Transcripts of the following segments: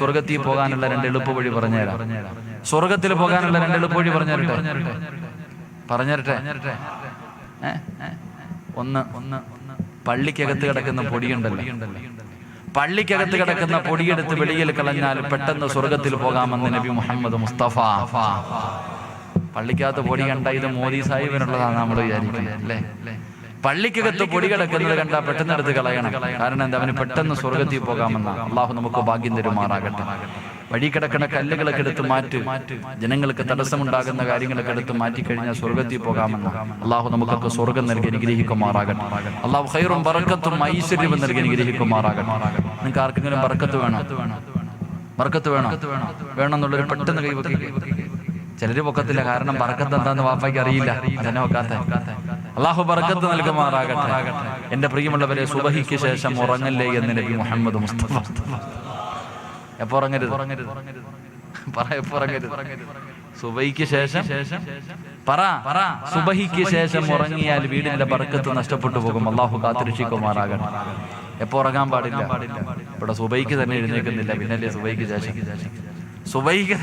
സ്വർഗത്തിൽ പോകാനുള്ള രണ്ട് എളുപ്പ വഴി പറഞ്ഞുതരാം. സ്വർഗത്തിൽ പോകാനുള്ള രണ്ട് എളുപ്പ വഴി പറഞ്ഞുതരട്ടെ? പറഞ്ഞുതരട്ടെ? ഒന്ന് ഒന്ന് പള്ളിക്കകത്ത് കിടക്കുന്ന പൊടിയുണ്ടല്ലോ. പള്ളിക്കകത്ത് കിടക്കുന്ന പൊടിയെടുത്ത് വെളിയിൽ കളഞ്ഞാൽ പെട്ടെന്ന് സ്വർഗത്തിൽ പോകാമെന്ന് നബി മുഹമ്മദ് മുസ്തഫ. പള്ളിക്കകത്ത് പൊടി കണ്ട ഇത് മോദി സാഹിബിനുള്ളതാണ് നമ്മൾ വിചാരിക്കുന്നത് അല്ലേ? പള്ളിക്കകത്ത് പൊടി കിടക്കുന്നത് കണ്ട പെട്ടെന്ന് എടുത്ത് കളയണം. കാരണം എന്താ? അവന് പെട്ടെന്ന് സ്വർഗത്തിൽ പോകാമെന്ന അള്ളാഹു നമുക്ക് ഭാഗ്യം തരുമാറാകട്ടെ. വഴി കിടക്കുന്ന കല്ലുകളൊക്കെ എടുത്ത് മാറ്റി. ജനങ്ങൾക്ക് തടസ്സമുണ്ടാകുന്ന കാര്യങ്ങളൊക്കെ എടുത്ത് മാറ്റി കഴിഞ്ഞാൽ സ്വർഗത്തിൽ പോകാമെന്ന അള്ളാഹു നമുക്കൊക്കെ സ്വർഗം നൽകി അനുഗ്രഹിക്കുമാറാകട്ടെ. അള്ളാഹു ഹൈറും ബറക്കത്തും ഐശ്വര്യവും നൽകി അനുഗ്രഹിക്കുമാറാകട്ടെ. നിങ്ങൾക്ക് ആർക്കെങ്കിലും ബറക്കത്ത് വേണം? ബറക്കത്ത് വേണം? വേണം? എന്നുള്ളൊരു പെട്ടെന്ന് കൈവക്കി ചിലര് പൊക്കത്തില്ല. കാരണം ബറക്കത്ത് എന്താന്ന് വാപ്പയ്ക്ക് അറിയില്ല. വെക്കാത്ത അള്ളാഹു ബർക്കത്ത് നൽകുമാറാകട്ടെ. എന്റെ പ്രിയമുള്ളവരെ സുബഹിക്ക് ശേഷം ഉറങ്ങല്ലേ എന്ന് നബി മുഹമ്മദ് മുസ്തഫ. എപ്പോ ഉറങ്ങരുത്? ഉറങ്ങരുത്? സുബഹിക്ക് ശേഷം? പറ. ശേഷം ഉറങ്ങിയാൽ വീടിന്റെ ബർക്കത്ത് നഷ്ടപ്പെട്ടു പോകും. അള്ളാഹു കാത്തിരക്ഷിക്കുമാറാകട്ടെ. എപ്പോ ഉറങ്ങാൻ പാടില്ല? ഇവിടെ സുബൈക്ക് തന്നെ എഴുന്നേക്കുന്നില്ല പിന്നല്ലേ സുബൈക്ക് ശേഷം? സുബൈക്ക്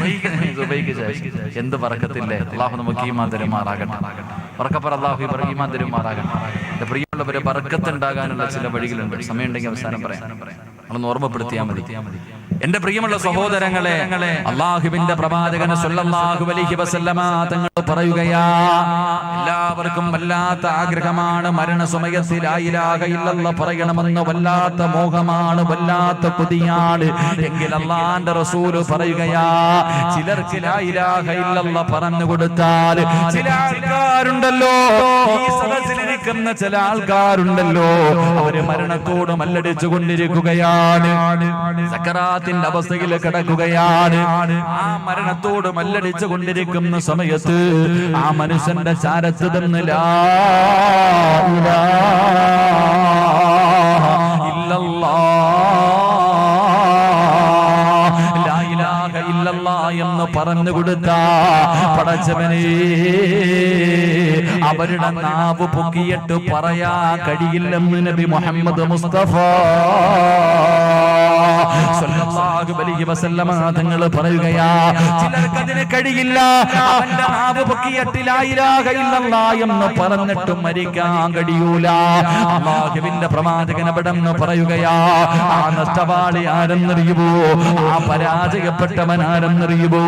സുബൈക്ക് ശേഷം. എന്ത് പറക്കത്തില്ലേ? അള്ളാഹു നമുക്ക് ഈ മാതരുമാറാകട്ടെ പറക്കപ്പറ അള്ളാഹു ഈ പറ- ഈ മാതരുമാറാകട്ടെ എന്റെ പ്രിയമുള്ളവരെ ബർക്കത്ത് ഉണ്ടാകാനുള്ള ചില വഴികളുണ്ട്. സമയമുണ്ടെങ്കിൽ അവസാനം പറയാം. നമ്മളൊന്ന് ഓർമ്മപ്പെടുത്തിയാൽ മതി. എന്റെ പ്രിയമുള്ള സഹോദരങ്ങളെ അള്ളാഹുവിന്റെ പ്രവാചകൻ സല്ലല്ലാഹു അലൈഹി വസല്ലമ തങ്ങൾ പറയുകയാ എല്ലാവർക്കും വല്ലാത്ത ആഗ്രഹമാണ് മരണസമയത്തിൽ ലാ ഇലാഹ ഇല്ലല്ലാഹ് പറയണമെന്ന് വല്ലാത്ത മോഹമാണ് വല്ലാത്ത കൊതിയാണ്. എങ്കിൽ അള്ളാന്റെ റസൂൽ പറയുകയാ ചിലർക്ക് ലാ ഇലാഹ ഇല്ലല്ലാഹ് പറഞ്ഞു കൊടുത്താൽ ചില ആൾക്കാരുണ്ടല്ലോ സദസ്സിലിരിക്കുന്ന ചില ആൾക്കാരുണ്ടല്ലോ അവർ മരണത്തോട് മല്ലടിച്ചു കൊണ്ടിരിക്കുകയാണ് സക്കറാത്തിന്റെ അവസ്ഥയിൽ കിടക്കുകയാണ്. ആ മരണത്തോട് മല്ലടിച്ചു കൊണ്ടിരിക്കുന്ന സമയത്ത് ആ മനുഷ്യന്റെ ചാരത്ത് തന്നില്ല എന്ന് പറഞ്ഞു കൊടുത്ത പടച്ചവനെ. അവരുടെ നാവ് പൊക്കിയിട്ട് പറയാ കഴിയില്ലെന്ന് നബി മുഹമ്മദ് മുസ്തഫ തങ്ങൾ പറയുകയാ ചിലർക്ക് അതിന് കഴിയില്ല അവന്റെ നാവ് എന്ന് പറഞ്ഞിട്ട് മരിക്കാൻ കഴിയൂല. അല്ലാഹുവിന്റെ പ്രവാചകൻ അവിടെന്ന് പറയുകയാ ആ നഷ്ടവാളി ആരെന്നറിയുമോ? ആ പരാജയപ്പെട്ടവൻ ആരെന്നറിയുമോ?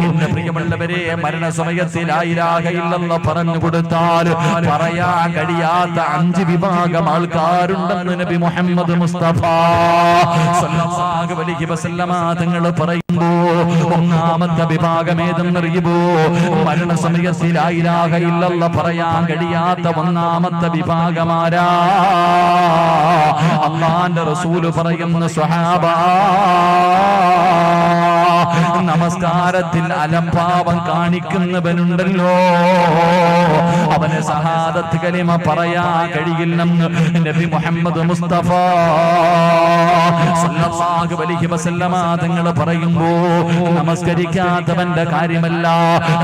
എന്റെ പ്രിയമുള്ളവരെ മരണസമയത്തിൽ ആയിരാകയില്ലെന്ന് പറഞ്ഞു കൊടുത്താൽ പറയാൻ കഴിയാത്ത അഞ്ച് വിഭാഗം ആൾക്കാരുണ്ടെന്ന് നബി മുഹമ്മദ് മുസ്തഫ തങ്ങൾ പറയുമ്പോ ഒന്നാമത്തെ വിഭാഗം ഏതെന്നറിയുമോ? മരണ ആയിരാകയില്ലെന്ന് പറയാൻ കഴിയാത്ത ഒന്നാമത്തെ വിഭാഗമാരാ അള്ളാന്റെ റസൂൽ പറയുന്ന സ്വഹാബ. നമസ്കാരത്തിൽ അലംഭാവം കാണിക്കുന്നവനുണ്ടല്ലോ. അവന് സഹാദത്ത് കലിമ പറയാ കഴിയില്ലെന്ന് നബി മുഹമ്മദ് മുസ്തഫ പറയുമ്പോ നമസ്കരിക്കാത്തവന്റെ കാര്യമല്ല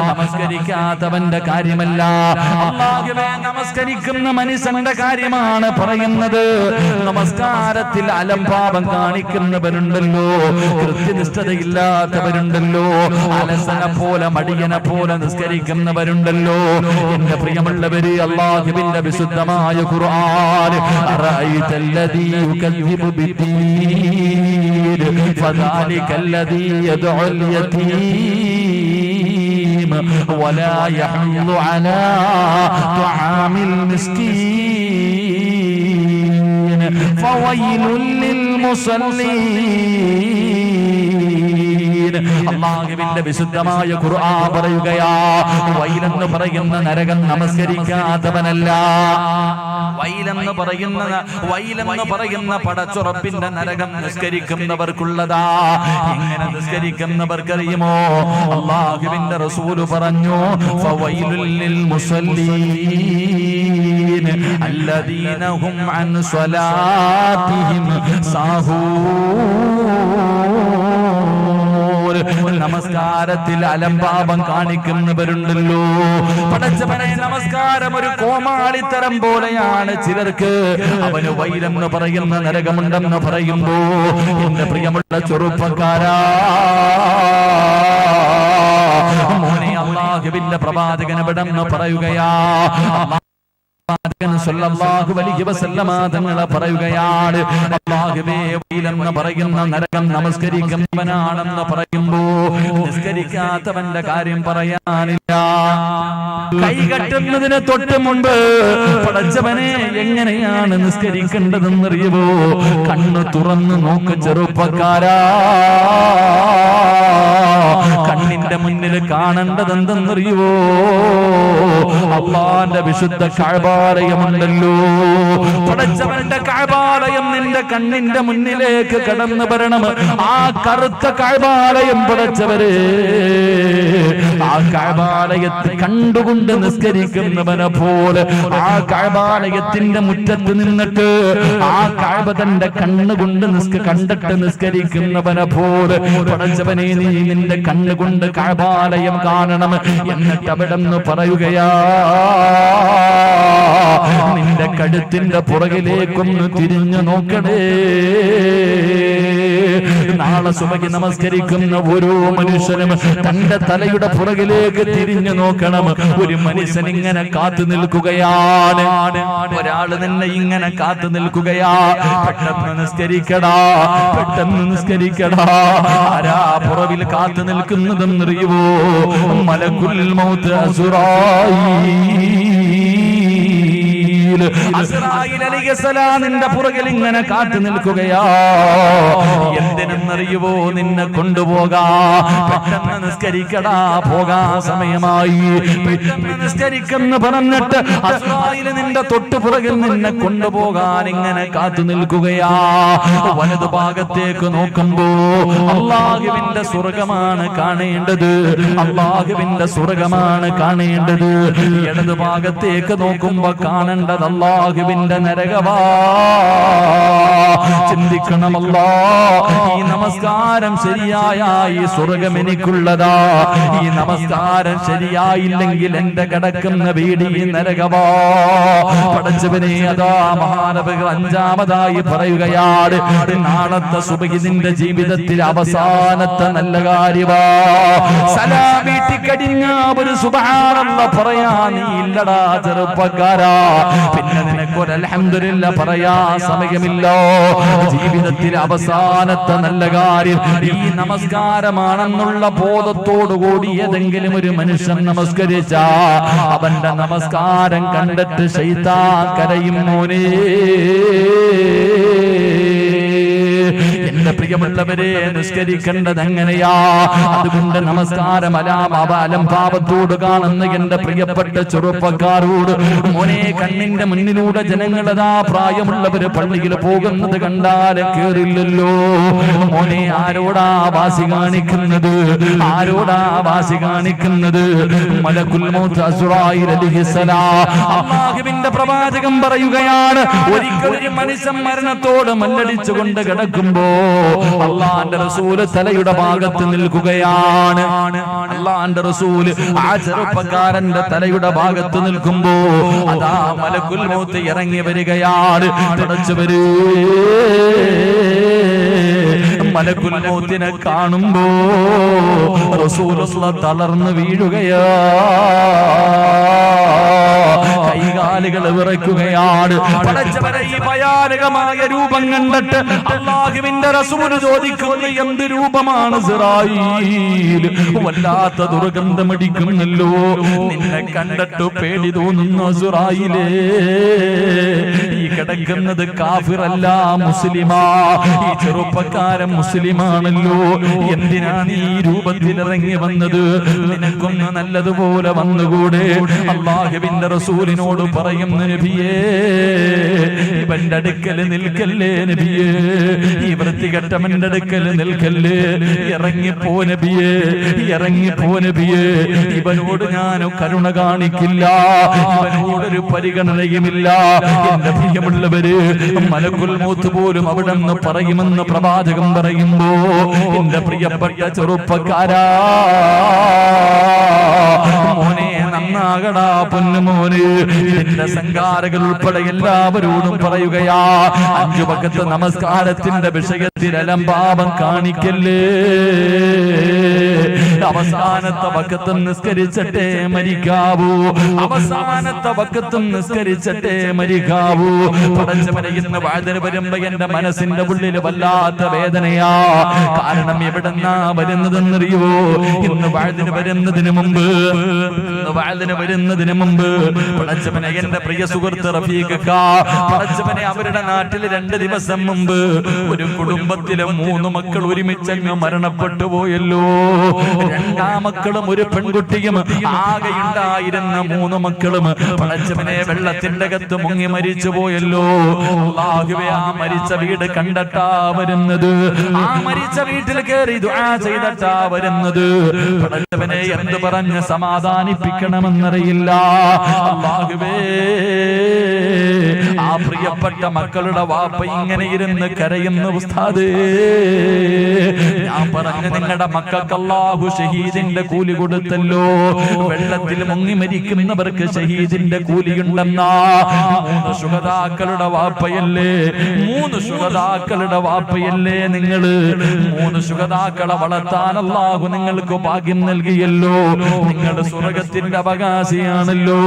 നമസ്കരിക്കാത്തവന്റെ കാര്യമല്ല. നമസ്കരിക്കുന്ന മനുഷ്യന്റെ കാര്യമാണ് പറയുന്നത്. നമസ്കാരത്തിൽ അലംഭാവം കാണിക്കുന്നവരുണ്ടല്ലോ കൃത്യനിഷ്ഠതയില്ലാത്തവരുണ്ടല്ലോ അലസനെ പോലെ മടിയനെ പോലെ നിസ്കരിക്കുന്നവരുണ്ടല്ലോ എന്റെ പ്രിയമുള്ളവര് അള്ളാഹുവിന്റെ വിശുദ്ധമായ ഖുർആൻ അറഅയ്തല്ലദീ യുകദ്ദിബു ബിദ്ദീൻ ഫദാലികല്ലദീ യദ്ഉൽ യതീം ولا يحض على طعام المسكين فويل للمصلين അള്ളാഹുവിന്റെ വിശുദ്ധമായ ഖുർആൻ പറയുകയാ വൈലെന്ന് പറയുന്ന നരകം നമസ്കരിക്കാത്തവനല്ല. വൈലെന്ന് പറയുന്ന വൈലെന്ന് പറയുന്ന പടച്ചുറപ്പിന്റെ നരകം നിസ്കരിക്കുന്നവർക്കുള്ളതാ. എങ്ങനെ നിസ്കരിക്കുന്നവർക്കറിയുമോ? അള്ളാഹുവിന്റെ റസൂൽ പറഞ്ഞു ഫവൈലുൽ മുസല്ലീൻ അല്ലദീനഹും അൻ സ്വലാത്തിഹിം സാഹൂ നമസ്കാരത്തിൽ അലംഭാവം കാണിക്കുന്നവരുണ്ടല്ലോ. പടച്ചവനെ നമസ്കാരം ഒരു കോമാളിത്തരം പോലെയാണ് ചിലർക്ക്. അവന് വൈരം എന്ന് പറയുന്ന നരകമുണ്ടെന്ന് പറയുമ്പോ എന്റെ പ്രിയമുള്ള ചെറുപ്പക്കാരാ മോനെ അള്ളാഹുവിന്റെ പ്രവാചകനവിടെന്ന് പറയുകയാ? തങ്ങളെ പറയുകയാണ്. വൈലെന്ന് പറയുന്ന നരകം നമസ്കരിക്കുന്നവനാണെന്ന് പറയുമ്പോ നിസ്കരിക്കാത്തവന്റെ കാര്യം പറയാനില്ല. കൈ കെട്ടുന്നതിന് തൊട്ട് മുൻപ് പടച്ചവനെ എങ്ങനെയാണ് നിസ്കരിക്കേണ്ടതെന്നറിയുമോ കണ്ണ് തുറന്ന് നോക്ക് ചെറുപ്പക്കാരാ. കണ്ണിന്റെ മുന്നിൽ കാണേണ്ടതെന്തെന്നറിയുവോ? അപ്പാന്റെ വിശുദ്ധ വിശുദ്ധ കാഴ്പാലയമുണ്ടല്ലോ പടച്ചവന്റെ കഅബാലയം നിന്റെ കണ്ണിന്റെ മുന്നിലേക്ക് കടന്നു വരണം. ആ കറുത്ത കഅബാലയം പടച്ചവരെ ആ കാഴ്പാലയത്തിൽ കണ്ടുകൊണ്ട് നിസ്കരിക്കുന്നവനെ പോലെ ആ കാഴ്പാലയത്തിന്റെ മുറ്റത്ത് നിന്നിട്ട് ആ കാഴ്ബ തന്റെ കണ്ണുകൊണ്ട് നിസ്ക കണ്ടിട്ട് നിസ്കരിക്കുന്നവനെ പോലെ പടച്ചവനെ നീ നിന്റെ കണ്ണുകൊണ്ട് കഅബാലയം കാണണം. എന്നിട്ട് അവിടെ നിന്ന് പറയുകയാ നിന്റെ കഴുത്തിന്റെ പുറകിലേക്കൊന്ന് തിരിഞ്ഞു നോക്കണേ. നാളെ സുമകി നമസ്കരിക്കുന്ന ഓരോ മനുഷ്യനും തന്റെ തലയുടെ പുറകിലേക്ക് തിരിഞ്ഞു നോക്കണം. ഒരു മനുഷ്യൻ ഇങ്ങനെ കാത്തു നിൽക്കുകയാണ്. ഒരാൾ നിന്നെ ഇങ്ങനെ കാത്തു നിൽക്കുകയാ. പെട്ടെന്ന് നിസ്കരിക്കടാ. പെട്ടെന്ന് നിസ്കരിക്കടാ. ആരാ പുറവിൽ കാത്തു നിൽക്കുന്നതെന്നറിയുവോ? മലക്കുള്ളിൽ മൗത്ത് അസുറായി. അലിഹസലാം നിന്റെ പുറകിൽ ഇങ്ങനെ കാത്തു നിൽക്കുകയാ. എന്തിനെന്നറിയുവോ നിന്നെ കൊണ്ടുപോകാ? പെട്ടെന്ന് നിസ്കരിക്കടാ പോകാ സമയമായി. നിസ്കരിക്കെന്ന് പറഞ്ഞിട്ട് അസ്രായിൽ നിന്റെ തൊട്ടു പുറകിൽ നിന്നെ കൊണ്ടുപോകാൻ ഇങ്ങനെ കാത്തു നിൽക്കുകയാ. വലതു ഭാഗത്തേക്ക് നോക്കുമ്പോ അള്ളാഹുവിന്റെ സ്വർഗമാണ് കാണേണ്ടത്. അള്ളാഹുവിന്റെ സ്വർഗമാണ് കാണേണ്ടത്. ഇടതു ഭാഗത്തേക്ക് നോക്കുമ്പോ കാണേണ്ടത് അള്ളാഹുവിന്റെ നരകവാ. ചിന്തിക്കണമല്ലോ ഈ നമസ്കാരം ശരിയായ ഈ സ്വർഗം എനിക്കുള്ളതാ. ഈ നമസ്കാരം ശരിയായില്ലെങ്കിൽ എന്റെ കിടക്കുന്ന വീട് നരകവാ. പടച്ചവനെ അതാ മഹാനവകൾ അഞ്ചാമതായി പറയുകയാണ് നാളത്തെ സുബഹി നിന്റെ ജീവിതത്തിൽ അവസാനത്തെ നല്ല കാര്യവാ. സലാം ഒരു സുബഹാനല്ല പറയാ നീ ഇല്ലടാ ചെറുപ്പക്കാരാ. പിന്നെ നിനക്കൊരു പറയാ സമയമില്ലോ. ജീവിതത്തിൽ അവസാനത്തെ നല്ല കാര്യം ഈ നമസ്കാരമാണെന്നുള്ള ബോധത്തോടുകൂടി ഏതെങ്കിലും ഒരു മനുഷ്യൻ നമസ്കരിച്ച അവന്റെ നമസ്കാരം കണ്ടിട്ട് ശൈതാ കരയും മോനേ. എന്റെ പ്രിയമുള്ളവരെ നിസ്കരിക്കേണ്ടത് എങ്ങനെയാ അതുകൊണ്ട് നമസ്കാരം അലാം പാപത്തോട് കാണുന്ന എന്റെ പ്രിയപ്പെട്ട ചെറുപ്പക്കാരോട്. മോനെ കണ്ണിന്റെ മുന്നിലൂടെ ജനങ്ങളതാ പ്രായമുള്ളവര് പള്ളിയിൽ പോകുന്നത് കണ്ടാൽ കേറില്ലല്ലോ. മോനെ ആരോടാ വാസി കാണിക്കുന്നത്? ആരോടാ വാസി കാണിക്കുന്നത്? അല്ലാഹുവിന്റെ പ്രവാചകൻ പറയുകയാണ് ഒരിക്കൽ ഒരു മനുഷ്യൻ മരണത്തോട് മല്ലടിച്ചുകൊണ്ട് കിടക്കുമ്പോ അള്ളാന്റെ റസൂൽ തലയുടെ ഭാഗത്ത് നിൽക്കുകയാണ്. അള്ളാന്റെ റസൂൽ ആ ചെറുപ്പക്കാരന്റെ തലയുടെ ഭാഗത്ത് നിൽക്കുമ്പോ അതാ മലക്കുൽ മൗത്ത് ഇറങ്ങി വരികയാണ്. തുടച്ചു മലക്കുൽ മൗത്തിനെ കാണുമ്പോ റസൂല തളർന്നു വീഴുകയാ. കൈകാലുകൾ വിറയ്ക്കുകയാണ്. ഭയാനകമായ രൂപം കണ്ടിട്ട് അള്ളാഹുവിന്റെ റസൂൽ ചോദിക്കുന്നു എന്ത് രൂപമാണ് വല്ലാത്ത ദുർഗന്ധമടിക്കുന്നല്ലോ. നിന്നെ കണ്ടിട്ട് പേടി തോന്നുന്നു സുറായിലേ. ഈ കിടക്കുന്നത് കാഫിറല്ല മുസ്ലിമാ. ഈ ചെറുപ്പക്കാരൻ മുസ്ലിമാണല്ലോ. എന്തിനാ ഈ രൂപത്തിൽ ഇറങ്ങി വന്നത്? നിനക്കൊന്ന് നല്ലതുപോലെ വന്നുകൂടെ? അള്ളാഹുവിന്റെ റസൂലിനോട് പറയുന്നു നബിയേ ഇവന്റെ അടുക്കൽ നിൽക്കല്ലേ നബിയേ? ഈ വൃത്തികെട്ടവന്റെ അടുക്കൽ നിൽക്കല്ലേ? ഇറങ്ങിപ്പോ നബിയേ ഇറങ്ങിപ്പോ നബിയേ. ഇവനോട് ഞാൻ കരുണ കാണിക്കില്ല ഇവനോടൊരു പരിഗണനയുമില്ല. എന്റെ പ്രിയമുള്ളവര് മലക്കുൽ മൂത്ത് പോലും അവിടെ നിന്ന് പറയുമെന്ന് പ്രവാചകം പറയുമ്പോ എന്റെ പ്രിയപ്പെട്ട ചെറുപ്പക്കാരാ നന്നാകടാ പൊന്നുമോന് എന്റെ സംഘാരകൾ ഉൾപ്പെടെ എല്ലാവരോടും പറയുകയാ. അഞ്ചു പക്കത്ത് നമസ്കാരത്തിന്റെ വിഷയത്തിൽ അലംഭാവം കാണിക്കല്ലേ? അവസാനത്തെ പക്കത്തും നിസ്കരിച്ചട്ടെ മരിക്കാവൂ. അവസാനത്തെ പക്കത്തും നിസ്കരിച്ചട്ടെ മരിക്കാവൂ. പടച്ചവനെ ഇന്ന് വാഴ്തന വരുമ്പോ എന്റെ മനസ്സിന്റെ ഉള്ളിൽ വല്ലാത്ത വേദനയാ. കാരണം എവിടെന്നാ വരുന്നതെന്നറിയോ ഇന്ന് വാഴ്തിന് വരുന്നതിന് മുമ്പ് വാഴ്തിന് വരുന്നതിന് മുമ്പ് പടച്ചവനെ എന്റെ പ്രിയ സുഹൃത്ത് റഫീഖ പടച്ചവനെ അവരുടെ നാട്ടിൽ രണ്ട് ദിവസം മുമ്പ് ഒരു കുടുംബത്തിലെ മൂന്ന് മക്കൾ ഒരുമിച്ചങ്ങ് മരണപ്പെട്ടു പോയല്ലോ. രണ്ടാം മക്കളും ഒരു പെൺകുട്ടിയും ആകെ ഉണ്ടായിരുന്ന മൂന്ന് മക്കളും. പടച്ചവനെ വെള്ളത്തിന്റെ അകത്ത് മുങ്ങി മരിച്ചു പോയല്ലോ. ആ മരിച്ച വീട് കണ്ടട്ടാ വരുന്നത്. ആ മരിച്ച വീട്ടിൽ കയറി ദുആ ചെയ്തട്ടാ വരുന്നത്. പടച്ചവനെ എന്ത് പറഞ്ഞ് സമാധാനിപ്പിക്കണമെന്നറിയില്ല. ആ പ്രിയപ്പെട്ട മക്കളുടെ വാപ്പ ഇങ്ങനെ ഇരുന്ന് കരയുന്ന ഉസ്താദേ. ഞാൻ പറഞ്ഞു നിങ്ങളുടെ മക്കൾക്ക് ഷഹീദിന്റെ കൂലി കൊടുത്തല്ലോ. വെള്ളത്തിൽ മുങ്ങി മരിക്കുന്നവർക്ക് ഷഹീദിന്റെ കൂലിയുണ്ടെന്നാ മൂന്ന് വാപ്പയല്ലേ? മൂന്ന് സുഗതാക്കളുടെ വാപ്പയല്ലേ നിങ്ങൾ? മൂന്ന് സുഗതാക്കളെ വളർത്താൻ അള്ളാഹു നിങ്ങൾക്ക് ഭാഗ്യം നൽകിയല്ലോ. നിങ്ങൾ സ്വർഗത്തിന്റെ അവകാശിയാണല്ലോ.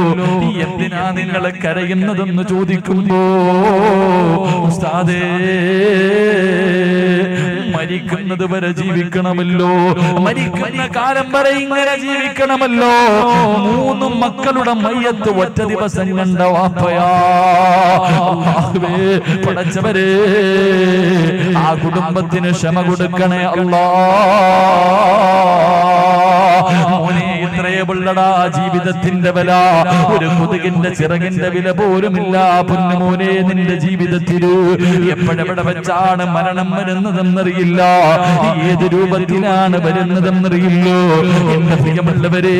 എന്തിനാ നിങ്ങൾ കരയുന്നതെന്ന് ചോദിക്കുമ്പോ ഉസ്താദേ മരിക്കുന്നത് വരെ ജീവിക്കണമല്ലോ. മരിക്കുന്ന കാലം വരെ ഇങ്ങനെ ജീവിക്കണമല്ലോ. മൂന്ന് മക്കളുടെ മയ്യത്ത് ഒറ്റ ദിവസം കണ്ട വാപ്പയാ. അല്ലാഹുവേ, പടച്ചവരെ. ആ കുടുംബത്തിന് ക്ഷമ കൊടുക്കണേ അല്ലാ മോനെ ഇത്രയേ ജീവിതത്തിന്റെ വില. ഒരു കൊതുകിന്റെ ചിറകിന്റെ വില പോലുമില്ല. പൊന്നുമോനെ നിന്റെ ജീവിതത്തിൽ എപ്പോഴെവിടെ വെച്ചാണ് മരണം വരുന്നതെന്നറിയില്ല. ഏത് രൂപത്തിലാണ് വരുന്നതെന്നറിയില്ലോ. എന്റെ പ്രിയമുള്ളവരെ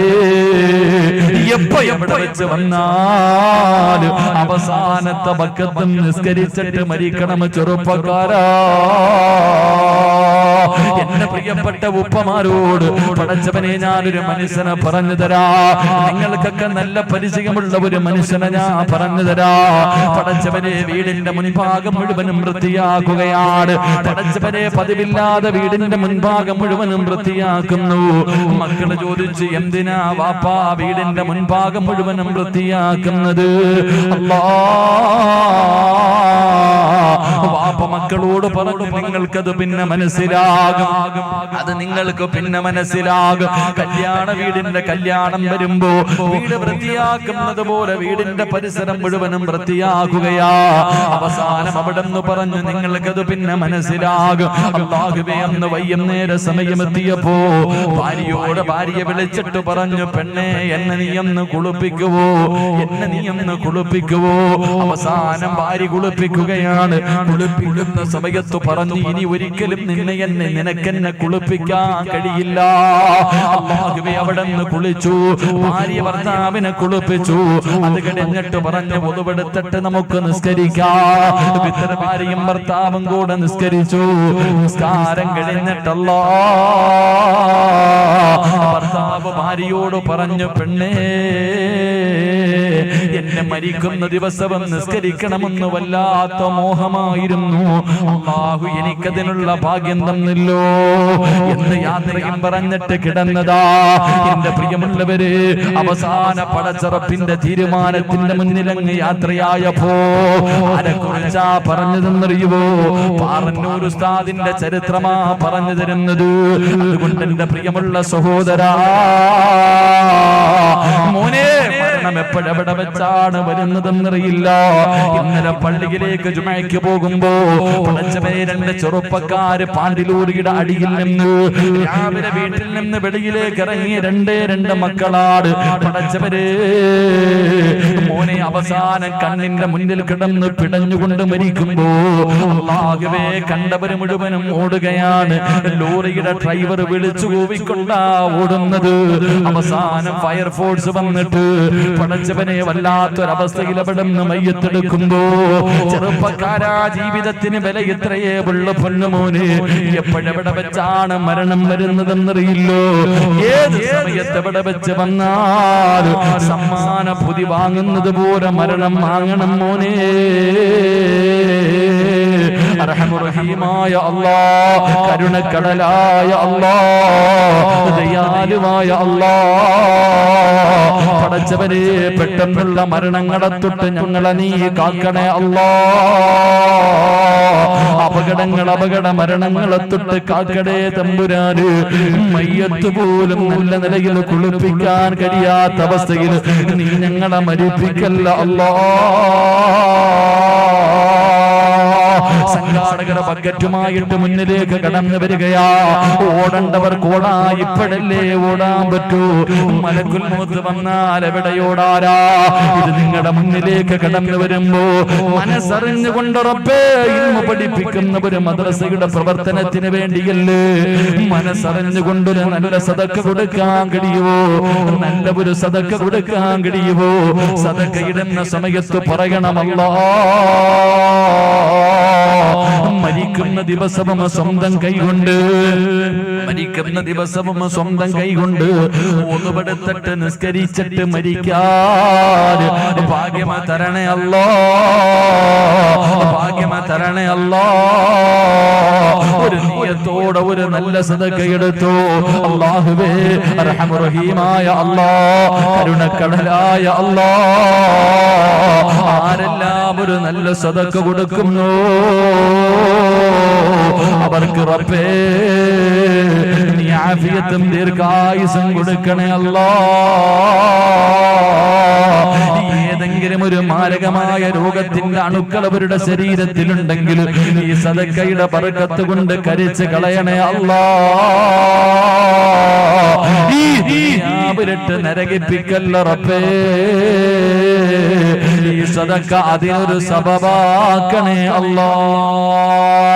എപ്പോ എവിടെ വെച്ച് വന്നാലും അവസാനത്തെ പക്കത്തും നിസ്കരിച്ചിട്ട് മരിക്കണം ചെറുപ്പക്കാരാ. എന്റെ പ്രിയപ്പെട്ട ഉപ്പമാരോട് പടച്ചവനെ ഞാനൊരു മനുഷ്യനെ പറഞ്ഞു തരാ. നിങ്ങൾക്കൊക്കെ നല്ല പരിചയമുള്ള ഒരു മനുഷ്യനെ ഞാൻ പറഞ്ഞു തരാ. പടച്ചവനെ വീടിന്റെ മുൻഭാഗം മുഴുവനും വൃത്തിയാക്കുകയാണ്. പടച്ചവനെ പതിവില്ലാതെ വീടിന്റെ മുൻഭാഗം മുഴുവനും വൃത്തിയാക്കുന്നു. മക്കൾ ചോദിച്ചു എന്തിനാ വാപ്പാ വീടിന്റെ മുൻഭാഗം മുഴുവനും വൃത്തിയാക്കുന്നത്? അല്ലാ. വാപ്പ മക്കളോട് പറഞ്ഞു നിങ്ങൾക്കത് പിന്നെ മനസ്സിലാകും. അത് നിങ്ങൾക്ക് പിന്നെ മനസ്സിലാകും. കല്യാണ വീടിന്റെ കല്യാണം വരുമ്പോ വീട് വൃത്തിയാക്കുന്നത് പോലെ വീടിന്റെ പരിസരം മുഴുവനും വൃത്തിയാക്കുകയാ അവസാനം അവിടെ നിന്ന് പറഞ്ഞു നിങ്ങൾക്കത് പിന്നെ മനസ്സിലാകും. അള്ളാഹുവേ അന്ന് വൈകുന്നേര സമയമെത്തിയപ്പോ ഭാര്യയോട് ഭാര്യ വിളിച്ചിട്ട് പറഞ്ഞു പെണ്ണെ എന്നെ നീ ഒന്ന് കുളിപ്പിക്കുവോ? എന്നെ നീ ഒന്ന് കുളിപ്പിക്കുവോ? അവസാനം ഭാര്യ കുളിപ്പിക്കുകയാണ്. കുളിപ്പിക്കുന്ന സമയത്ത് പറഞ്ഞു ഇനി ഒരിക്കലും നിന്നെ എന്നെ നിനക്കെന്നെ കുളിപ്പിക്കാൻ കഴിയില്ല. അവിടെ നിന്ന് കുളിച്ചു. ഭാര്യ ഭർത്താവിനെ കുളിപ്പിച്ചു. അത് കഴിഞ്ഞിട്ട് പറഞ്ഞു ഒതുവെടുത്തിട്ട് നമുക്ക് നിസ്കരിക്കാം. ഇത്തരം ഭാര്യയും ഭർത്താവും കൂടെ നിസ്കരിച്ചു. നിസ്കാരം കഴിഞ്ഞിട്ടല്ലോ. ഭർത്താവ് ഭാര്യയോട് പറഞ്ഞു പെണ്ണേ എന്നെ മരിക്കുന്ന ദിവസവും നിസ്കരിക്കണമെന്ന് വല്ലാത്ത മോഹമായിരുന്നു അള്ളാഹു എനിക്കതിനുള്ള ഭാഗ്യം തന്നില്ലോ എന്ന് യാത്രയും പറഞ്ഞിട്ട് കിടന്നതാ. എന്റെ പ്രിയമുള്ളവര് അവസാന പടച്ചറപ്പിന്റെ തീരുമാനത്തിന്റെ മുന്നിലങ്ങ് യാത്രയായപ്പോ ആരെ കുറിച്ചാ പറഞ്ഞതെന്നറിയുവോ? പാറന്നൂർ ഉസ്താദിന്റെ ചരിത്രമാ പറഞ്ഞു തരുന്നത്. അതുകൊണ്ട് എന്റെ പ്രിയമുള്ള സഹോദരാ മോനെ മരണം എപ്പോഴെവിടെ വെച്ചാണ് വരുന്നതെന്നറിയില്ല. ഇന്നലെ പള്ളിയിലേക്ക് ജുമയ്ക്ക് പോകുമ്പോ പടച്ചവനെ രണ്ട് ചെറുപ്പക്കാര് പാണ്ടിലൂരിയുടെ അടിയിൽ നിന്ന് രാവിലെ വീട്ടിൽ നിന്ന് വെളിയിലേക്ക് ഇറങ്ങിയ രണ്ടേ രണ്ട് മക്കളാട് പടച്ചവര് മോനെ അവസാനം കണ്ണിന്റെ മുന്നിൽ കിടന്ന് പിടഞ്ഞുകൊണ്ട് മരിക്കുമ്പോ ആകവേ കണ്ടവര് മുഴുവനും ഓടുകയാണ്. ലോറിയുടെ ഡ്രൈവർ വിളിച്ചു കൂവിക്കൊണ്ടാ ഓടുന്നത്. അവസാനം ഫയർഫോഴ്സ് വന്നിട്ട് പടച്ചവനെ വല്ലാത്തൊരവസ്ഥയിൽ നിന്ന് മയ്യത്തെടുക്കുമ്പോ ചെറുപ്പക്കാരാ ജീവിതത്തിന് വില ഇത്രയേ ഉള്ള പൊന്നുമോന് എപ്പോഴെവിടെ വെച്ചാണ് മരണം വരുന്നതെന്നറിയില്ലോ? ഏത് സമയത്ത് എവിടെ വെച്ച് വന്നാൽ സമ്മാന പുതി വാങ്ങുന്നത് പോലെ മരണം വാങ്ങണം മോനെ. അർഹമുറഹീമായ അല്ലാ കരുണക്കടലായ അല്ലാ ദയാലുവായ അല്ലാ പടച്ചവരെ പെട്ടെന്നുള്ള മരണങ്ങളെ തൊട്ട് ഞങ്ങളെ നീ കാക്കണേ അല്ലാ അപകടങ്ങൾ അപകട മരണങ്ങളെ തൊട്ട് കാക്കടേ തമ്പുരാന്. മയ്യത്ത് പോലും നല്ല നിലയിൽ കുളിപ്പിക്കാൻ കഴിയാത്ത അവസ്ഥയിൽ നീ ഞങ്ങളെ മരിപ്പിക്കല്ല അല്ലാ സംഘാടകരുടെ ബക്കറ്റുമായിട്ട് മുന്നിലേക്ക് കടന്നു വരികയാ. ഓടേണ്ടവർ ഓടാ ഇപ്പോഴല്ലേ ഓടാൻ പറ്റൂ. മലക്കുൽ മൂത്ത് വന്നാൽ എവിടെയോടാരാ ഇത് നിങ്ങളുടെ മുന്നിലേക്ക് കടന്നു വരുമ്പോ മനസ്സറിഞ്ഞുകൊണ്ടുറപ്പേ ഇന്ന് പഠിപ്പിക്കുന്ന ഒരു മദ്രസയുടെ പ്രവർത്തനത്തിന് വേണ്ടിയല്ലേ? മനസ്സറിഞ്ഞുകൊണ്ടൊരു നല്ല സതക്ക കൊടുക്കാൻ കഴിയുമോ നല്ല ഒരു സതക്ക കൊടുക്കാൻ കഴിയുമോ സതക്ക ഇടുന്ന സമയത്ത് പറയണമല്ലോ. മരിക്കുന്ന ദിവസവും സ്വന്തം കൈകൊണ്ട് മരിക്കുന്ന ദിവസവും സ്വന്തം കൈകൊണ്ട് ഒന്നുപെടുത്തിട്ട് നിസ്കരിച്ചിട്ട് മരിക്കാൻ. ഭാഗ്യമ തരണേ അല്ലോ. ഭാഗ്യമ തരണേ അല്ലോ. ഒരു നീയത്തോടെ ഒരു നല്ല സദക്കെടുത്തു അള്ളാഹുവേ റഹീമായ അല്ലാ. കരുണക്കടലായ അല്ലാ. ആരെല്ലാം ഒരു നല്ല സദക്ക കൊടുക്കുന്നു? അവർക്ക് റബ്ബേ. നീ ആഫിയത്തും ദീർഘായുസം കൊടുക്കണേ അല്ലോ. ഏതെങ്കിലും ഒരു മാരകമായ രോഗത്തിന്റെ അണുക്കൾ അവരുടെ ശരീരത്തിലുണ്ടെങ്കിൽ ഈ സദക്കയുടെ പറക്കത്ത് കൊണ്ട് കരിച്ച് കളയണേ അല്ലോ. ഈ അവരിട്ട് നരകിപ്പിക്കല്ല ഈ സദക്ക അതിനൊരു സബബാക്കണേ അല്ലാ.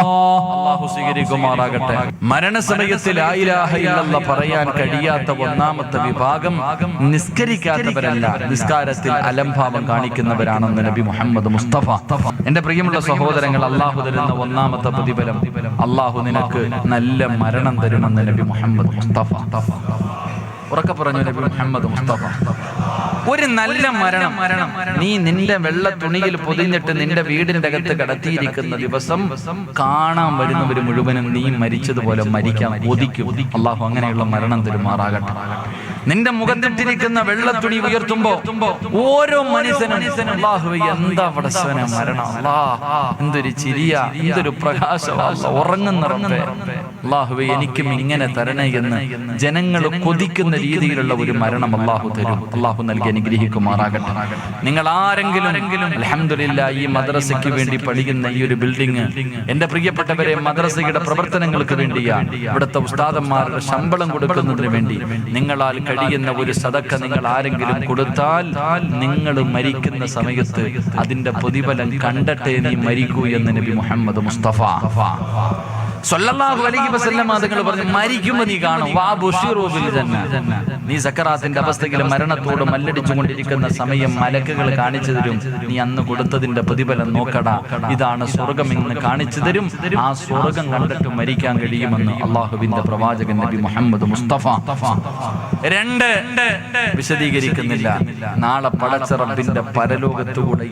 അള്ളാഹു സ്വീകരിക്കുമാറാകട്ടെ. മരണസമയത്തിൽ ആയിരാഹ ഇല്ലല്ലാ പറയാൻ കഴിയാത്ത ഒന്നാമത്തെ വിഭാഗം നിസ്കരിക്കാത്തവരല്ല. നിസ്കാരത്തിൽ അലംഭാവം കാണിക്കുന്നവരാണെന്ന് നബി മുഹമ്മദ് മുസ്തഫ. എന്റെ പ്രിയമുള്ള സഹോദരങ്ങൾ അള്ളാഹു തരുന്ന ഒന്നാമത്തെ പ്രതിഫലം അള്ളാഹു നിനക്ക് നല്ല മരണം തരുമെന്ന് നബി മുഹമ്മദ് മുസ്തഫ. ഉറക്കെ പറഞ്ഞു നബി മുഹമ്മദ് മുസ്തഫ. ഒരു നല്ല മരണം. മരണം. നീ നിന്റെ വെള്ള തുണിയിൽ പൊതിഞ്ഞിട്ട് നിന്റെ വീടിന്റെ അകത്ത് കടത്തിയിരിക്കുന്ന ദിവസം കാണാൻ വരുന്നവർ മുഴുവനും നീ മരിച്ചതുപോലെ മരിക്കാൻ ഒതിക്കും അള്ളാഹു അങ്ങനെയുള്ള മരണം തരുമാറാകട്ടെ. നിന്റെ മുഖത്തിട്ടിരിക്കുന്ന വെള്ള തുണി ഉയർത്തുമ്പോ ഓരോ മനുഷ്യനും അള്ളാഹു എന്താ പടച്ചവന മരണം. അല്ലാ എന്തൊരു ചിരിയ എന്തൊരു പ്രകാശം ഉറങ്ങുന്ന റബ്ബേ. അള്ളാഹുവെ എനിക്കും ഇങ്ങനെ തരണേ എന്ന് ജനങ്ങൾ കൊതിക്കുന്ന രീതിയിലുള്ള ഒരു മരണം അള്ളാഹു തരും. അള്ളാഹു നൽകി അനുഗ്രഹിക്കുമാറാകട്ടെ. നിങ്ങൾ ആരെങ്കിലും അലഹമില്ല ഈ മദ്രസയ്ക്ക് വേണ്ടി പഠിക്കുന്ന ഈ ഒരു ബിൽഡിംഗ് എന്റെ പ്രിയപ്പെട്ടവരെ മദ്രസയുടെ പ്രവർത്തനങ്ങൾക്ക് വേണ്ടിയാണ് ഇവിടുത്തെ ഉസ്താദന്മാരുടെ ശമ്പളം കൊടുക്കുന്നതിന് വേണ്ടി നിങ്ങളാൽ കഴിയുന്ന ഒരു സതക്ക നിങ്ങൾ ആരെങ്കിലും കൊടുത്താൽ നിങ്ങൾ മരിക്കുന്ന സമയത്ത് അതിന്റെ പ്രതിഫലം കണ്ടട്ടെ നീ മരിക്കൂ എന്ന് നബി മുഹമ്മദ് മുസ്തഫ. സല്ലല്ലാഹു അലൈഹി വസല്ലം അതുങ്ങൾ പറഞ്ഞു മരിക്കുമ്പോൾ നീ കാണും. വാ ബുഷിറു ബിൽ ജന്ന. നീ സക്കറാത്തിന്റെ അവസ്ഥയിൽ മരണത്തോട് മല്ലടിച്ചുകൊണ്ടിരിക്കുന്ന സമയം മലക്കുകൾ കാണിച്ചു തരും. നീ അന്ന് കൊടുത്തതിന്റെ പ്രതിഫലം നോക്കടാ. ഇതാണ് സ്വർഗം എന്ന് കാണിച്ചു തരും. ആ സ്വർഗം കണ്ടിട്ട് മരിക്കാൻ കഴിയുമെന്ന് അള്ളാഹുവിന്റെ പ്രവാചകൻ നബി മുഹമ്മദ് മുസ്തഫ. രണ്ട് വിശദീകരിക്കുന്നില്ല. നാളെ പടച്ച പരലോകത്തുകൂടെ പരലോകത്തുകൂടെ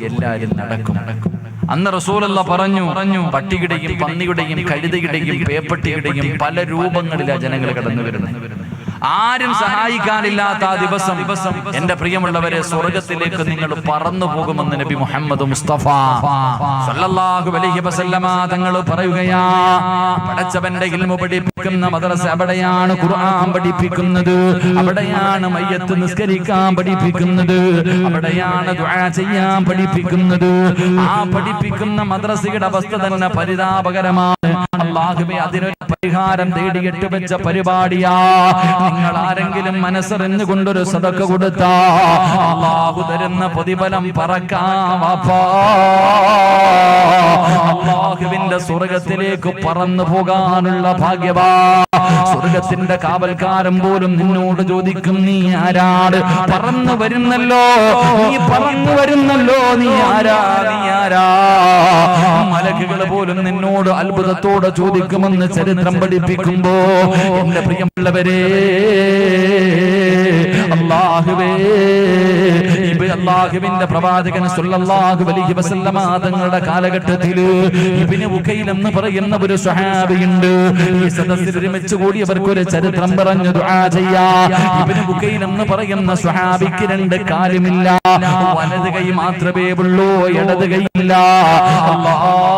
നടക്കും നടക്കും. അന്ന് റസൂലല്ല പറഞ്ഞു പറഞ്ഞു പട്ടിയുടെയും പന്നിയുടെയും കഴുതയുടെയും പേപ്പട്ടിയുടെയും പല രൂപങ്ങളിലാ ജനങ്ങൾ കടന്നു വരുന്നത്. ആരും സഹായിക്കാനില്ലാത്ത ആ ദിവസം എന്റെ പ്രിയമുള്ളവരെ സ്വർഗത്തിലേക്ക് നിങ്ങൾ പറന്നു പോകുമെന്ന് നബി മുഹമ്മദ് മുസ്തഫ സല്ലല്ലാഹു അലൈഹി വസല്ലമ തങ്ങൾ പറയുകയാ പടച്ചവന്റെ ഇൽമു പഠിപ്പ് പഠിപ്പിക്കുന്ന മദ്രസ അവിടെയാണ് ഖുർആൻ പഠിപ്പിക്കുന്നത്. അവിടെയാണ് മയ്യത്ത് നിസ്കരിക്കാൻ പഠിപ്പിക്കുന്നത്. അവിടെയാണ് ദുആ ചെയ്യാൻ പഠിപ്പിക്കുന്നത്. ആ പഠിപ്പിക്കുന്ന മദ്രസയുടെ അവസ്ഥ തന്നെ പരിതാപകരമാണ്. അള്ളാഹുബെ അതിനൊരു പരിഹാരം തേടിയിട്ട് വെച്ച പരിപാടിയാ. നിങ്ങൾ ആരെങ്കിലും മനസ്സറിഞ്ഞു കൊണ്ടൊരു സദക്ക കൊടുത്താ. അള്ളാഹു തരുന്ന പ്രതിഫലം പറക്കാവാപ്പാ അള്ളാഹുവിന്റെ സ്വർഗത്തിലേക്ക് പറന്നു പോകാനുള്ള ഭാഗ്യവാ സ്വർഗത്തിന്റെ കാവൽക്കാരൻ പോലും നിന്നോട് ചോദിക്കും നീ ആരാട് പറന്നു വരുന്നല്ലോ. നീ പറന്നു വരുന്നല്ലോ. നീ ആരാ? നീ ആരാ? മലക്കുകൾ പോലും നിന്നോട് അത്ഭുതത്തോടെ ചോദിക്കുമെന്ന് ചരിത്രം പഠിപ്പിക്കുമ്പോ എന്റെ പ്രിയമുള്ളവരെ അള്ളാഹുവേ അള്ളാഹുവിന്റെ പ്രവാചകൻ സല്ലല്ലാഹു അലൈഹി വസല്ലമ തങ്ങളുടെ കാലഘട്ടത്തിൽ ഇബ്നു ഉഖൈൽ എന്ന് പറയുന്ന ഒരു സ്വഹാബിയുണ്ട് ഈ സദസ്സിൽ ഒരുമിച്ച് കൂടിയവർക്ക് ഒരു ചരിത്രം പറഞ്ഞു ദുആ ചെയ്യാ. ഇബ്നു ഉഖൈൽ എന്ന് പറയുന്ന സ്വഹാബിക്ക് രണ്ട് കാലുമില്ല. വലത് കൈ മാത്രമേ ഉള്ളൂ ഇടത് ഇല്ല. അല്ലാഹ്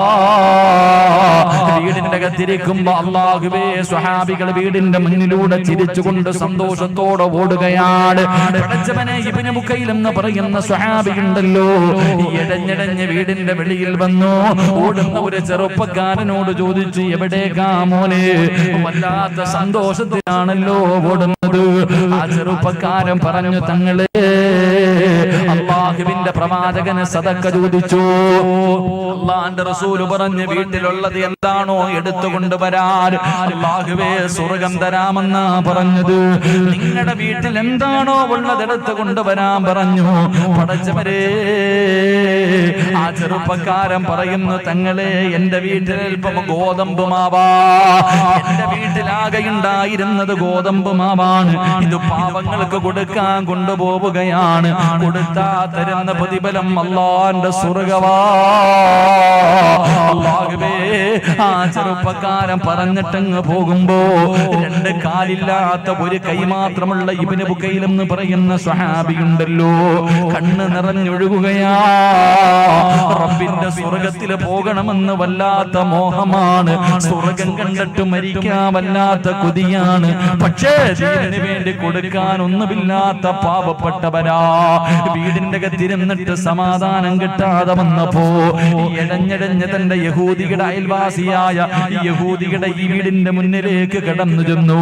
വീടിന്റെ അകത്തിരിക്കുമ്പോ അള്ളാഹുവേ സ്വഹാബികൾ വീടിന്റെ മുന്നിലൂടെ ചിരിച്ചുകൊണ്ട് സന്തോഷത്തോടെ ഓടുകയാണ്. പടച്ചവനെ ഇബിന് മുക്കയിൽ എന്ന് പറയുന്ന സ്വഹാബിയുണ്ടല്ലോ ഇടഞ്ഞിടഞ്ഞ് വീടിന്റെ വെളിയിൽ വന്നു. ഓടുന്ന ഒരു ചെറുപ്പക്കാരനോട് ചോദിച്ചു എവിടേക്കാ മോനെ? വല്ലാത്ത സന്തോഷത്തിലാണല്ലോ ഓടുന്നത്. ആ ചെറുപ്പക്കാരൻ പറഞ്ഞു തങ്ങളെ അള്ളാഹുവിന്റെ പ്രവാചകന് സദക്ക ചോദിച്ചു അള്ളാന്റെ റസൂൽ പറഞ്ഞ് വീട്ടിലുള്ളത് എന്താണോ എടുത്തുകൊണ്ട് വരാൻ. അള്ളാഹുവേ സ്വർഗം തരാമെന്നാ പറഞ്ഞത്. നിങ്ങളുടെ വീട്ടിൽ എന്താണോ ഉള്ളത് എടുത്തുകൊണ്ട് വരാൻ പറഞ്ഞു. പടച്ചവരെ ആ ചെറുപ്പക്കാരൻ പറയുന്നു തങ്ങളെ എന്റെ വീട്ടിൽ അല്പം ഗോതമ്പ് മാവാ എന്റെ വീട്ടിലാകെ ഉണ്ടായിരുന്നത് ഗോതമ്പ് മാവാണ് ഇത് പാവങ്ങൾക്ക് കൊടുക്കാൻ കൊണ്ടുപോവുകയാണ്. കൊടുത്താ തരുന്ന പ്രതിഫലം അള്ളാന്റെ സ്വർഗവാ. അല്ലാഹുവേ, ആ ചെറുപ്പക്കാരൻ പറഞ്ഞിട്ടങ്ങ് പോകുമ്പോ രണ്ട് കാലില്ലാത്ത ഒരു കൈ മാത്രമുള്ള ഇബിന് ബുക്കയിൽ എന്ന് പറയുന്ന സ്വഹാബിയുണ്ടല്ലോ കണ്ണ് നിറഞ്ഞൊഴുകുകയാ. റബ്ബിന്റെ സ്വർഗത്തിൽ പോകണമെന്ന് വല്ലാത്ത മോഹമാണ്. സ്വർഗം കണ്ടിട്ട് മരിക്കാൻ വല്ലാത്ത കൊതിയാണ്. പക്ഷേ ദീനിന് വേണ്ടി കൊടുക്കാൻ ഒന്നുമില്ലാത്ത പാവപ്പെട്ടവരാ. വീടിന്റെ അകത്തിരുന്നിട്ട് സമാധാനം കിട്ടാതെ വന്നപ്പോ എടഞ്ഞെടഞ്ഞ് തന്റെ യഹൂദിയുടെ അയൽവാസിയായ യഹൂദിയുടെ ഈ വീടിന്റെ മുന്നിലേക്ക് കടന്നു ചെന്നു.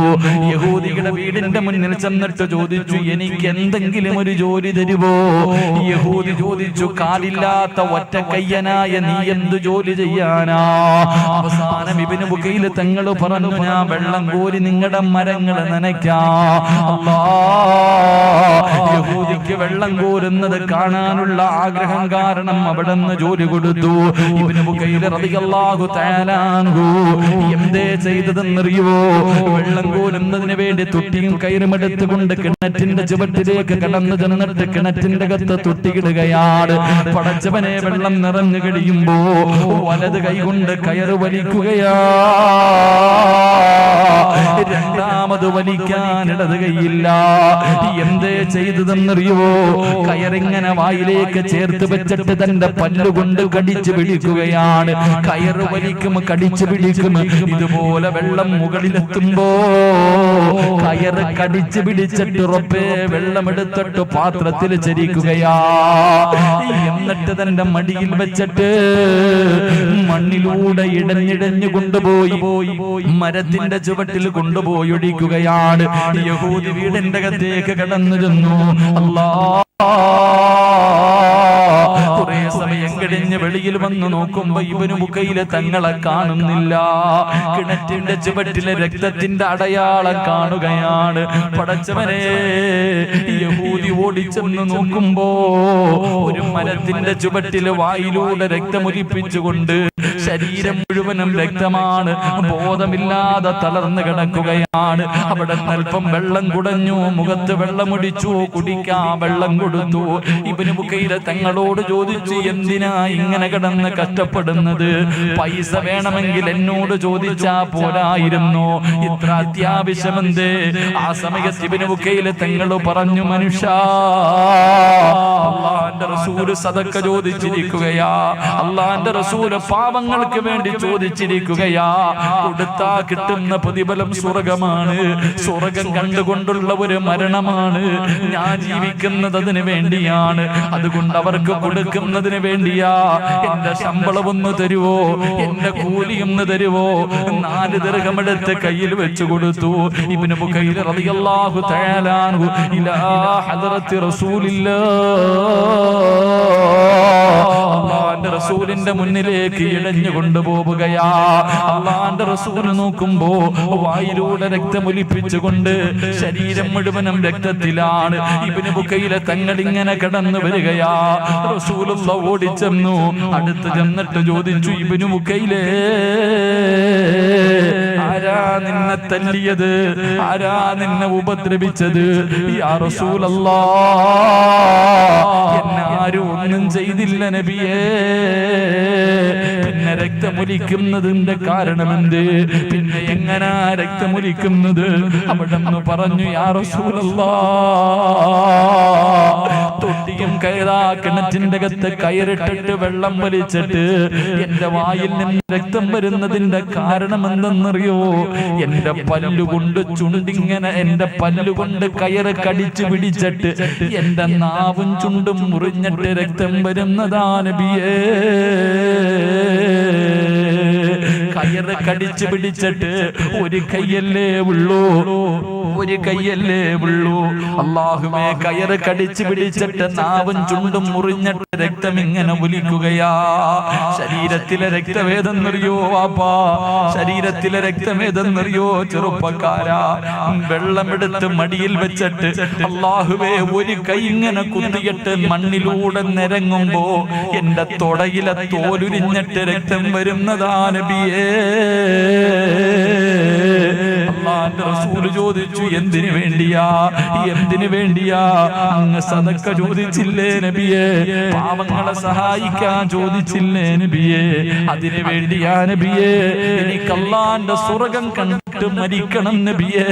യഹൂദിയുടെ വീടിന്റെ മുന്നിൽ ചെന്നിട്ട് ചോദിച്ചു എനിക്ക് എന്തെങ്കിലും ഒരു ജോലി തരുവോ? യഹൂദി ചോദിച്ചു കാലില്ലാത്ത ഒറ്റ കയ്യനായ നീ എന്ത് ജോലി ചെയ്യാനാ? അവസാനം ഇവന് മുഖയിൽ തങ്ങൾ പറഞ്ഞു ഞാൻ വെള്ളം കോരി നിങ്ങളുടെ മരങ്ങൾ നനയ്ക്കാ. യഹൂദിക്ക് വെള്ളം കോരുന്നത് കാണാനുള്ള ആഗ്രഹം കാരണം അവിടെ നിന്ന് ജോലി കൊടുത്തു. എന്തേ ചെയ്തതെന്നറിയുവോ? വെള്ളം കോലുന്നതിന് വേണ്ടി തുട്ടിയും കയറും എടുത്തുകൊണ്ട് കിണറ്റിന്റെ ചുവട്ടിലേക്ക് കടന്നു ചെന്നിട്ട് കിണറ്റിന്റെ കത്ത് തുട്ടിയിടുകയാണ്. പടച്ചവനെ വെള്ളം നിറഞ്ഞു കഴിയുമ്പോ വലത് കൈകൊണ്ട് കയറ് വലിക്കുകയാ. രണ്ടാമത് വലിക്കാൻ ഇടത് കൈയില്ല എന്തേ ചെയ്തതെന്നറിയുവോ? കയറിങ്ങനെ വായിലേക്ക് ചേർത്ത് വെച്ചിട്ട് തന്റെ പല്ലുകൊണ്ട് കടിച്ചു പിടിക്കുകയാണ്. കയറ് വലിക്കും കടിച്ചു പിടിക്കും. ഇതുപോലെ വെള്ളം മുകളിലെത്തുമ്പോ കയറ് കടിച്ചു പിടിച്ചിട്ട് ഉറപ്പേ വെള്ളം എടുത്തിട്ട് പാത്രത്തിൽ ചരിക്കുകയാ. എന്നിട്ട് തന്റെ മടിയിൽ വെച്ചിട്ട് മണ്ണിലൂടെ ഇടഞ്ഞിടഞ്ഞു കൊണ്ടുപോയി. മരത്തിന്റെ ചുവട്ടിൽ കൊണ്ടുപോയി ഒടിക്കുകയാണ് യഹൂദി വീടിന്റെ അകത്തേക്ക് കടന്നു ചെന്നു അല്ലാ കുറെ സമയം കഴിഞ്ഞ് വെളിയിൽ വന്ന് നോക്കുമ്പോ ഇവന് മുഖയിൽ തങ്ങളെ കാണുന്നില്ല. കിണറ്റിന്റെ ചുവട്ടിലെ രക്തത്തിന്റെ അടയാളം കാണുകയാണ്. പടച്ചവനെ യഹൂദി ഓടിച്ചെന്ന് നോക്കുമ്പോ ഒരു മരത്തിന്റെ ചുവട്ടിൽ വായിലൂടെ രക്തമൊലിപ്പിച്ചുകൊണ്ട് ശരീരം മുഴുവനും രക്തമാണ് ബോധമില്ലാതെ തളർന്നു കിടക്കുകയാണ്. അവിടെ അല്പം വെള്ളം കുടഞ്ഞു. മുഖത്ത് വെള്ളമൊടിച്ചു. കുടിക്കാൻ വെള്ളം കൊടുത്തു. ഇവന് മുഖയിലെ തങ്ങളോട് ചോദിച്ചു എന്തിനാ ഇങ്ങനെ കിടന്ന് കഷ്ടപ്പെടുന്നത്? പൈസ വേണമെങ്കിൽ എന്നോട് ചോദിച്ചാ പോരായിരുന്നു. ഇത്ര അത്യാവശ്യമെന്ത്? ആ സമയത്ത് ഇവന് മുഖയിലെ തങ്ങൾ പറഞ്ഞു മനുഷ്യ അള്ളാന്റെ റസൂൽ സതക്ക ചോദിച്ചിരിക്കുകയാ. അള്ളാന്റെ റസൂൽ പാവങ്ങൾ പാവങ്ങൾക്ക് വേണ്ടി ചോദിച്ചിരിക്കുകയാ. കൊടുത്താ കിട്ടുന്ന പ്രതിഫലം സ്വർഗമാണ്. സ്വർഗം കണ്ടുകൊണ്ടുള്ള ഒരു മരണമാണ്. ഞാൻ ജീവിക്കുന്നത് അതിന് വേണ്ടിയാണ്. അതുകൊണ്ട് അവർക്ക് കൊടുക്കുന്നതിന് വേണ്ടിയാ. എന്റെ ശമ്പളം ഒന്ന് തരുവോ? എന്റെ കൂലി ഒന്ന് തരുവോ? നാല് ദീർഘമെടുത്ത് കയ്യിൽ വെച്ചു കൊടുത്തു. ഇവന് റളിയല്ലാഹു ഇലാ ഹദറത്തി റസൂലിന്റെ മുന്നിലേക്ക് ഇഴഞ്ഞു കൊണ്ടുപോവുകയാ. അള്ളാന്റെ റസൂൽ നോക്കുമ്പോ വായിലൂടെ രക്തമൊലിപ്പിച്ചുകൊണ്ട് ശരീരം മുഴുവനും രക്തത്തിലാണ്. ഇവന് ബുക്കയിലെ തങ്ങൾ ഇങ്ങനെ കടന്നു വരികയാ. റസൂലുള്ള ഓടിച്ചെന്നു. അടുത്ത് ചെന്നിട്ട് ചോദിച്ചു ഇവന് ബുക്കയിലേ ആരാ നിന്നെ തല്ലിയത്? ആരാ നിന്നെ ഉപദ്രവിച്ചത്? എന്നെ ആരും ഒന്നും ചെയ്തില്ല നബിയേ. പിന്നെ രക്തമൊലിക്കുന്നതിന്റെ കാരണമെന്ത്? പിന്നെ എങ്ങനാ രക്തമൊലിക്കുന്നത്? അവിടെ പറഞ്ഞു യാ റസൂലല്ലാ കയറാ കിണറ്റിന്റെ അകത്ത് കയറിട്ടിട്ട് വെള്ളം വലിച്ചിട്ട് എന്റെ വായിൽ നിന്ന് രക്തം വരുന്നതിന്റെ കാരണം എന്തെന്നറിയോ എന്റെ പല്ലുകൊണ്ട് ചുണ്ടിങ്ങനെ എന്റെ പല്ലുകൊണ്ട് കയറ് കടിച്ച് പിടിച്ചിട്ട് എന്റെ നാവും ചുണ്ടും മുറിഞ്ഞിട്ട് രക്തം വരുന്നതാണ് നബിയേ. കയറ് കടിച്ചു പിടിച്ചിട്ട് ഒരു കയ്യല്ലേ ഉള്ളൂ. ഒരു കയ്യല്ലേ ഉള്ളൂ. അള്ളാഹുമേ കയറ് കടിച്ചു പിടിച്ചിട്ട് നാവും ചുണ്ടും മുറിഞ്ഞിട്ട് രക്തം ഇങ്ങനെ ഒലിക്കുകയാ. ശരീരത്തിലെ രക്തവേദെന്നറിയോ വാപ്പാ? ശരീരത്തിലെ രക്തവേദെന്നറിയോ ചെറുപ്പക്കാരാ. വെള്ളമെടുത്ത് മടിയിൽ വെച്ചിട്ട് അള്ളാഹുവേ ഒരു കൈ ഇങ്ങനെ കുത്തിയിട്ട് മണ്ണിലൂടെ നിരങ്ങുമ്പോ എന്റെ തൊടയിലെ തോലുരിഞ്ഞിട്ട് രക്തം വരുന്നതാ നബിയേ. റസൂൽ ചോദിച്ചു എന്തിനു വേണ്ടിയാ? എന്തിനു വേണ്ടിയാ? അങ്ങ് സദക്ക ചോദിച്ചില്ലേ നബിയെ? പാവങ്ങളെ സഹായിക്കാൻ ചോദിച്ചില്ലേ നബിയെ? അതിനു വേണ്ടിയാ നബിയെ? എനിക്കല്ലാന്റെ സ്വർഗം സ്വർഗം കണ്ടിട്ട് മരിക്കണം നബിയേ.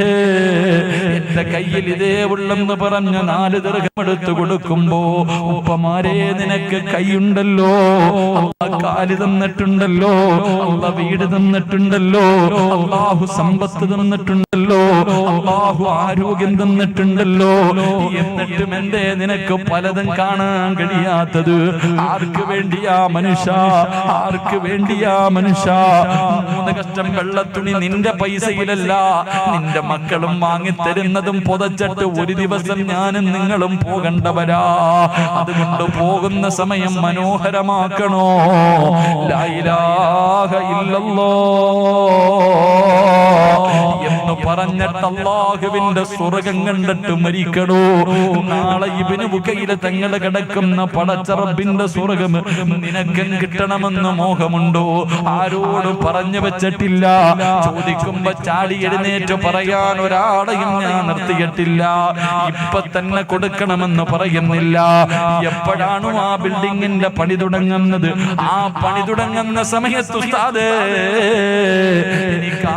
എന്റെ കയ്യിൽ ഇതേ ഉള്ളെന്ന് പറഞ്ഞ നാല് ദീർഘമെടുത്ത് കൊടുക്കുമ്പോ ഉപ്പമാരെ നിനക്ക് കൈയുണ്ടല്ലോ. കാൽ തന്നിട്ടുണ്ടല്ലോ. അള്ള വീട് തന്നിട്ടുണ്ടല്ലോ. അള്ളാഹു സമ്പത്ത് തന്നിട്ടുണ്ടല്ലോ. അള്ളാഹു ആരോഗ്യം തന്നിട്ടുണ്ടല്ലോ. എന്നിട്ടും എന്തേ നിനക്ക് പലതും കാണാൻ കഴിയാത്തത്? ആർക്ക് വേണ്ടിയാ മനുഷ്യ? ആർക്ക് വേണ്ടിയാ മനുഷ്യ? കഷ്ടം വെള്ളത്തുണി നിന്റെ പൈസയിലല്ല നിന്റെ മക്കളും വാങ്ങിത്തരുന്നതും പുതച്ചിട്ട് ഒരു ദിവസം ഞാനും നിങ്ങളും പോകണ്ടവരാ. അതുകൊണ്ട് പോകുന്ന സമയം മനോഹരമാക്കണോ? ലാ ഇലാഹ ഇല്ലല്ലോ. എന്ന് പറഞ്ഞിട്ട് അള്ളാഹുവിന്റെ സ്വർഗം കണ്ടിട്ട് മരിക്കണോ? നാളെ ഇവന് മുഖയിലെ തങ്ങൾ കിടക്കുന്ന പടച്ചറബിന്റെ സ്വർഗം നിനക്കും കിട്ടണമെന്ന് മോഹമുണ്ടോ? ആരോട് പറഞ്ഞു വെച്ചിട്ടില്ല. ചോദിക്കുമ്പോ ചാടി എഴുന്നേറ്റ് പറയാൻ ഒരാളെയും ഞാൻ നിർത്തിയിട്ടില്ല. ഇപ്പൊ തന്നെ കൊടുക്കണമെന്ന് പറയുന്നില്ല. എപ്പോഴാണ് ആ ബിൽഡിങ്ങിന്റെ പണി തുടങ്ങുന്നത്? ആ പണി തുടങ്ങുന്ന സമയത്ത് ഉസ്താദേ എനിക്ക്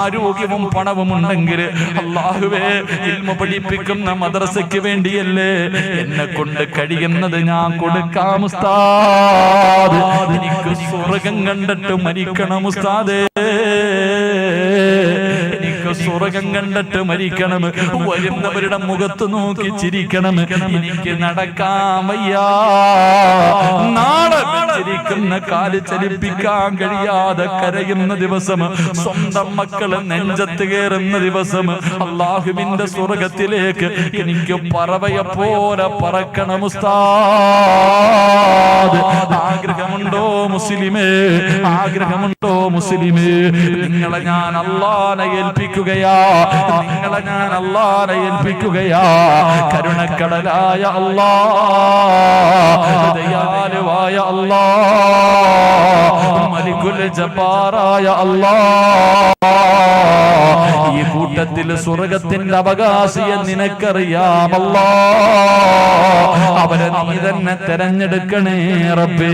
ആരോഗ്യവും പണവും ഉണ്ടെങ്കിൽ അള്ളാഹുവേ ഇൽമ പഠിപ്പിക്കുന്ന മദ്രസയ്ക്ക് വേണ്ടിയല്ലേ? എന്നെ കൊണ്ട് കഴിയുന്നത് ഞാൻ കൊടുക്കാം ഉസ്താദ്. എനിക്ക് സ്വർഗം കണ്ടിട്ട് മരിക്കണം ഉസ്താദേ. സ്വർഗം കണ്ടിട്ട് മരിക്കണം. വരുന്നവരുടെ മുഖത്ത് നോക്കി ചിരിക്കണം. എനിക്ക് നടക്കാൻ വയ്യാ നാളെ ചിരിക്കുന്ന കാൽ ചലിപ്പിക്കാൻ കഴിയാതെ കരയുന്ന ദിവസം. സ്വന്തം മക്കൾ നെഞ്ചത്ത് കയറുന്ന ദിവസം. അള്ളാഹുവിന്റെ സ്വർഗത്തിലേക്ക് എനിക്ക് പറവയെ പോലെ പറക്കണം ഉസ്താദ്. ആഗ്രഹമുണ്ടോ മുസ്ലിമേ? ആഗ്രഹമുണ്ടോ മുസ്ലിമേ? നിങ്ങളെ ഞാൻ അള്ളാനെ ഏൽപ്പിക്കുകയാ നിങ്ങളെ ഞാൻ അള്ളാനെ ഏൽപ്പിക്കുകയാ. കരുണക്കടലായ അള്ളാ. ദയാലുവായ അള്ളാ. അള്ളാ. ഈ കൂട്ടത്തിൽ സ്വർഗത്തിന്റെ അവകാശിയെ നിനക്കറിയാമല്ല അവരെ നീ തന്നെ തെരഞ്ഞെടുക്കണേ റബ്ബേ.